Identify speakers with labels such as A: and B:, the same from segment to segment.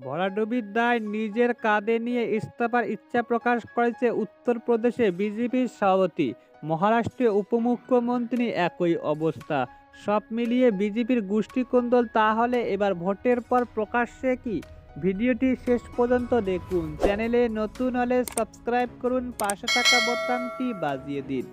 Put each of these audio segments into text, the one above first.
A: ভরাডুবির দায় নিজের কাঁধে নিয়ে ইস্তফার ইচ্ছা প্রকাশ করেছে উত্তরপ্রদেশে বিজেপির সভাপতি। মহারাষ্ট্রে উপমুখ্যমন্ত্রী একই অবস্থা। সব মিলিয়ে বিজেপির গোষ্ঠীকন্দল তাহলে এবার ভোটের পর প্রকাশ্যে কি? ভিডিওটি শেষ পর্যন্ত দেখুন। চ্যানেলে নতুন হলে সাবস্ক্রাইব করুন, পাশে থাকা বোতামটি বাজিয়ে দিন।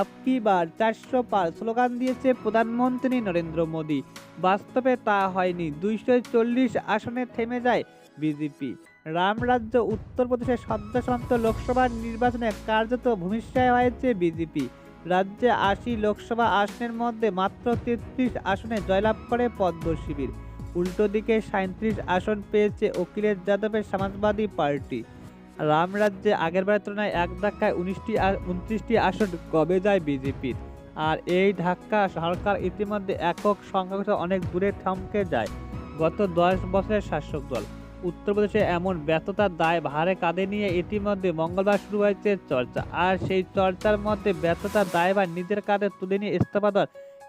A: আপকি বার চারশো পার স্লোগান দিয়েছে প্রধানমন্ত্রী নরেন্দ্র মোদী। বাস্তবে তা হয়নি, দুইশো চল্লিশ আসনে থেমে যায় বিজেপি। রামরাজ্য উত্তরপ্রদেশের সদ্যসন্ত লোকসভা নির্বাচনে কার্যত ভূমিষ্যায় হয়েছে বিজেপি। রাজ্যে আশি লোকসভা আসনের মধ্যে মাত্র তেত্রিশ আসনে জয়লাভ করে পদ্ম শিবির। উল্টো দিকে সাঁত্রিশ আসন পেয়েছে অখিলেশ যাদবের সমাজবাদী পার্টি। রামরাজ্যে আগেরবারের তুলনায় এক ধাক্কায় উনিশটি উনত্রিশটি আসন কবে যায় বিজেপির। আর এই ধাক্কা সরকার ইতিমধ্যে একক সংখ্যাগরিষ্ঠ অনেক দূরে থমকে যায়। গত দশ বছরের শাসক দল। উত্তরপ্রদেশে এমন ব্যর্থতার দায় ভারে কাঁধে নিয়ে ইতিমধ্যে মঙ্গলবার শুরু হয়েছে চর্চা। আর সেই চর্চার মধ্যে ব্যর্থতার দায়ভার নিজের কাঁধে তুলে নিয়ে ইস্তফা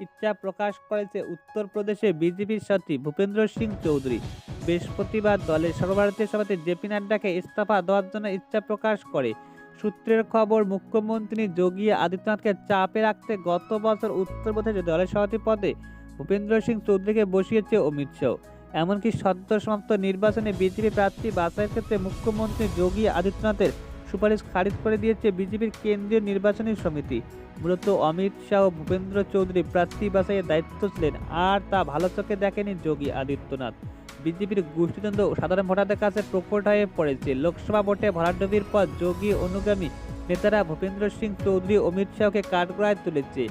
A: ইচ্ছা প্রকাশ করেছে উত্তরপ্রদেশে বিজেপির সাথী ভূপেন্দ্র সিং চৌধুরী। বৃহস্পতিবার দলের সর্বভারতীয় সভাপতি জেপি নাড্ডাকে ইস্তফা দেওয়ার জন্য ইচ্ছা প্রকাশ করে। সূত্রের খবর, মুখ্যমন্ত্রী যোগী আদিত্যনাথকে চাপে রাখতে গত বছর উত্তরপ্রদেশে দলের সভাপতি পদে ভূপেন্দ্র সিং চৌধুরীকে বসিয়েছে অমিত শাহ। এমনকি সদ্য সমাপ্ত নির্বাচনে বিজেপি প্রার্থী বাছাইয়ের ক্ষেত্রে মুখ্যমন্ত্রী যোগী আদিত্যনাথের সুপারিশ খারিজ করে দিয়েছে বিজেপির কেন্দ্রীয় নির্বাচনী সমিতি। মূলত অমিত শাহ ভূপেন্দ্র চৌধুরী প্রার্থী বাছাইয়ের দায়িত্ব ছিলেন, আর তা ভালো চোখে দেখেনি যোগী আদিত্যনাথ। বিজেপির গোষ্ঠীদ্বন্দ্ব সাধারণ ভোটারদের কাছে প্রকট হয়ে পড়েছে। লোকসভা ভোটে ভরাডুবির পর যোগী অনুগামী নেতারা ভূপেন্দ্র সিং চৌধুরী, অমিত শাহকে কাঠগড়ায় তুলেছে।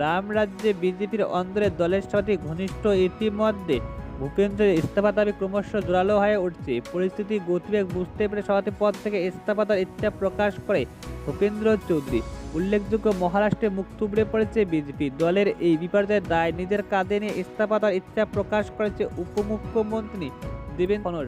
A: রাম রাজ্যে বিজেপির অন্দরে দলের সাথে ঘনিষ্ঠ ইতিমধ্যে ভূপেন্দ্রের ইস্তফা দাবি ক্রমশ জোরালো হয়ে উঠছে। পরিস্থিতি গতিবেগ বুঝতে পেরে সভাপতি পদ থেকে ইস্তফা দেওয়ার ইচ্ছা প্রকাশ করে ভূপেন্দ্র চৌধুরী। উল্লেখযোগ্য মহারাষ্ট্রে মুখ থুবড়ে পড়েছে বিজেপি। দলের এই বিপর্যয়ের দায় নিজের কাঁধে নিয়ে ইস্তফা দেওয়ার ইচ্ছা প্রকাশ করেছে উপমুখ্যমন্ত্রী দেবেন্দ্র